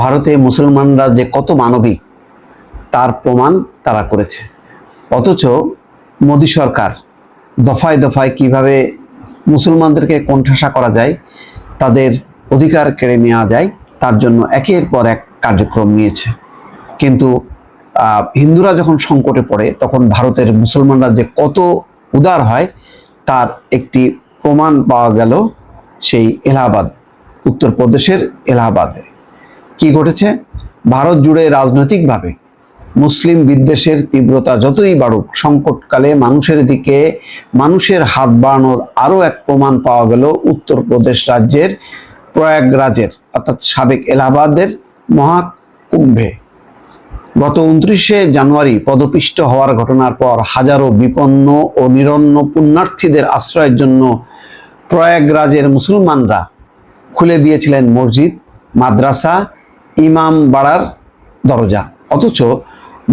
ভারতে মুসলমানরা যে কত মানবিক, তার প্রমাণ তারা করেছে। অথচ মোদী সরকার দফায় দফায় কীভাবে মুসলমানদেরকে কোণঠাসা করা যায়, তাদের অধিকার কেড়ে নেওয়া যায়, তার জন্য একের পর এক কার্যক্রম নিয়েছে। কিন্তু হিন্দুরা যখন সংকটে পড়ে, তখন ভারতের মুসলমানরা যে কত উদার হয়, তার একটি প্রমাণ পাওয়া গেল সেই এলাহাবাদ, উত্তরপ্রদেশের এলাহাবাদে। কি ঘটেছে? ভারত জুড়ে রাজনৈতিকভাবে মুসলিম বিদ্বেষের তীব্রতা যতই বাড়ুক, সংকটকালে মানুষের দিকে মানুষের হাত বাড়ানোর আরও এক প্রমাণ পাওয়া গেল উত্তরপ্রদেশ রাজ্যের প্রয়াগরাজের, অর্থাৎ সাবেক এলাহাবাদের মহাকুম্ভে। গত উনত্রিশে জানুয়ারি পদপিষ্ট হওয়ার ঘটনার পর হাজারো বিপন্ন ও নিরন্ন পুণ্যার্থীদের আশ্রয়ের জন্য প্রয়াগরাজের মুসলমানরা খুলে দিয়েছিলেন মসজিদ, মাদ্রাসা ইমাম বাড়ার দরজা। অথচ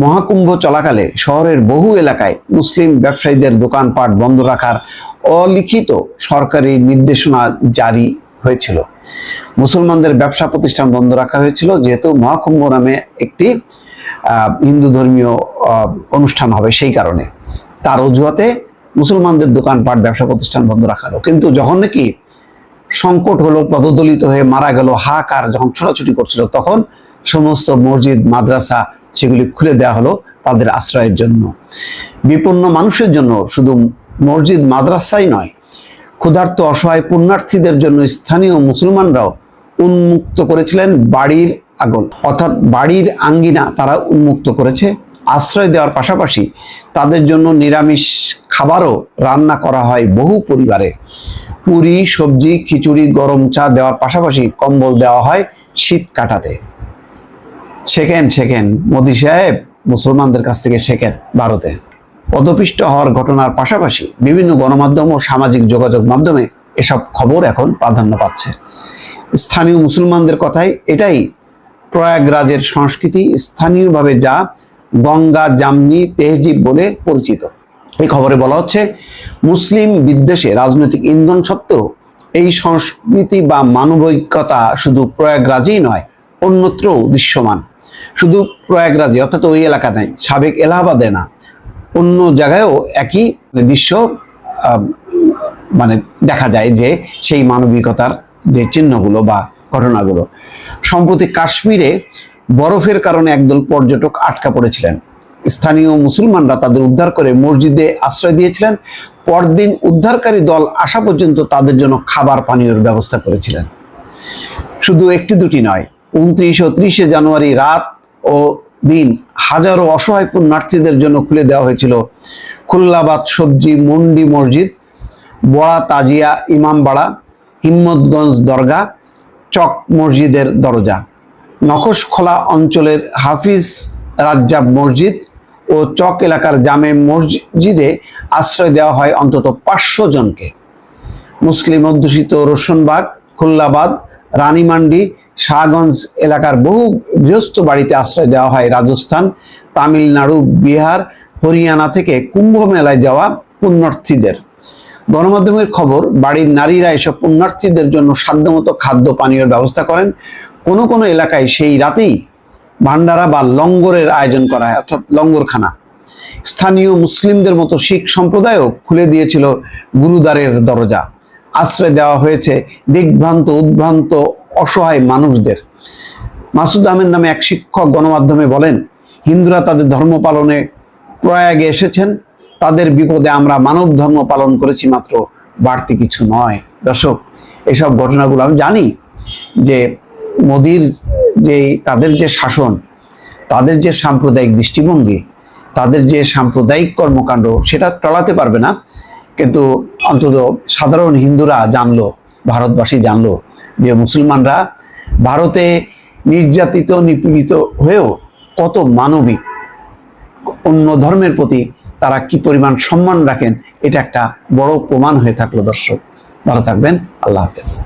মহাকুম্ভ চলাকালে শহরের বহু এলাকায় মুসলিম ব্যবসায়ীদের দোকানপাট বন্ধ রাখার অলিখিত সরকারি নির্দেশনা জারি হয়েছিল। মুসলমানদের ব্যবসা প্রতিষ্ঠান বন্ধ রাখা হয়েছিল, যেহেতু মহাকুম্ভ নামে একটি হিন্দু ধর্মীয় অনুষ্ঠান হবে সেই কারণে। তার অজুহাতে মুসলমানদের দোকানপাট ব্যবসা প্রতিষ্ঠান বন্ধ রাখা হলো। কিন্তু যখন নাকি সংকট হলো, পদদলিত হয়ে মারা গেল, হাহাকার যখন ছোটাছুটি করছিল, তখন সমস্ত মসজিদ, মাদ্রাসা সেগুলি খুলে দেওয়া হলো তাদের আশ্রয়ের জন্য। বিপন্ন মানুষের জন্য শুধু মসজিদ, মাদ্রাসাই নয়, ক্ষুধার্ত, অসহায় পুণ্যার্থীদের জন্য স্থানীয় মুসলমানরাও উন্মুক্ত করেছিলেন বাড়ির আগুন। অর্থাৎ বাড়ির আঙ্গিনা তারা উন্মুক্ত করেছে। আশ্রয় দেওয়ার পাশাপাশি তাদের জন্য নিরামিষ খাবারও রান্না করা হয় বহু পরিবারে। পুরি, সবজি, খিচুড়ি, গরম চা দেওয়ার পাশাপাশি কম্বল দেওয়া হয় শীত কাটাতে। শেখেন শেখেন, মোদি সাহেব মুসলমানদের কাছ থেকে শেখেন ভারতে। পদপিষ্ট হওয়ার ঘটনার পাশাপাশি বিভিন্ন গণমাধ্যম ও সামাজিক যোগাযোগ মাধ্যমে এসব খবর এখন প্রাধান্য পাচ্ছে। স্থানীয় মুসলমানদের কথাই এটাই প্রয়াগরাজের সংস্কৃতি, স্থানীয়ভাবে যা গঙ্গা জামনি তেহজিব বলে পরিচিত। এই খবরে বলা হচ্ছে, মুসলিম বিদ্বেষে রাজনৈতিক ইন্ধন সত্ত্বেও এই সংস্কৃতি বা মানবিকতা শুধু প্রয়াগরাজেই নয়, অন্যত্রও দৃশ্যমান। শুধু প্রয়াগরাজে, অর্থাৎ ওই এলাকা নেই, সাবেক এলাহাবাদে না, অন্য জায়গায়ও একই দৃশ্য মানে দেখা যায় যে সেই মানবিকতার যে চিহ্নগুলো বা ঘটনাগুলো। সম্প্রতি কাশ্মীরে বরফের কারণে একদল পর্যটক আটকা পড়েছিলেন। স্থানীয় মুসলমানরা তাদের উদ্ধার করে মসজিদে আশ্রয় দিয়েছিলেন। পরদিন উদ্ধারকারী দল আসা পর্যন্ত তাদের জন্য খাবার পানীয়র ব্যবস্থা করেছিলেন। শুধু একটি দুটি নয়, উনত্রিশ ও ত্রিশে জানুয়ারি রাত ও দিন হাজারো অসহায় পুণ্যার্থীদের জন্য খুলে দেওয়া হয়েছিল খুল্লাবাদ সবজি মন্ডি মসজিদ, বড়া তাজিয়া ইমামবাড়া, হিম্মতগঞ্জ দরগা চক মসজিদের দরজা। নখশখোলা অঞ্চলের হাফিজ রাজ্জাব মসজিদ ও চক এলাকার জামে মসজিদে আশ্রয় দেওয়া হয় অন্তত পাঁচশো জনকে। মুসলিম অধ্যুষিত রোশনবাগ, খুল্লাবাদ, রানীমান্ডি, শাহগঞ্জ এলাকার বহু গৃহস্থ বাড়িতে আশ্রয় দেওয়া হয় রাজস্থান, তামিলনাড়ু, বিহার, হরিয়ানা থেকে কুম্ভ মেলায় যাওয়া পুণ্যার্থীদের। গণমাধ্যমের খবর, বাড়ির নারীরা এসব পুণ্যার্থীদের জন্য সাধ্যমতো খাদ্য পানীয়র ব্যবস্থা করেন। কোনো কোনো এলাকায় সেই রাতেই ভান্ডারা বা লঙ্গরের আয়োজন করা হয়, অর্থাৎ লঙ্গরখানা। স্থানীয় মুসলিমদের মতো শিখ সম্প্রদায়ও খুলে দিয়েছিল গুরুদ্বারের দরজা। আশ্রয় দেওয়া হয়েছে দিগ্ভ্রান্ত উদ্ভ্রান্ত, অসহায় মানুষদের। মাসুদ আহমেদ নামে এক শিক্ষক গণমাধ্যমে বলেন, হিন্দুরা তাদের ধর্ম পালনে প্রয়াগে এসেছেন। তাদের বিপদে আমরা মানব ধর্ম পালন করেছি মাত্র বাড়তি কিছু নয়। দর্শক, এসব ঘটনাগুলো আমি জানি যে মোদির যে তাদের যে শাসন, তাদের যে সাম্প্রদায়িক দৃষ্টিভঙ্গি, তাদের যে সাম্প্রদায়িক কর্মকাণ্ড, সেটা টলাতে পারবে না। কিন্তু অন্তত সাধারণ হিন্দুরা জানলো, ভারতবাসী জানলো যে মুসলমানরা ভারতে নির্যাতিত, নিপীড়িত হয়েও কত মানবিক, অন্য ধর্মের প্রতি তারা কি পরিমাণ সম্মান রাখেন, এটা একটা বড় প্রমাণ হয়ে থাকল দর্শক। ভালো থাকবেন, আল্লাহ হাফেজ।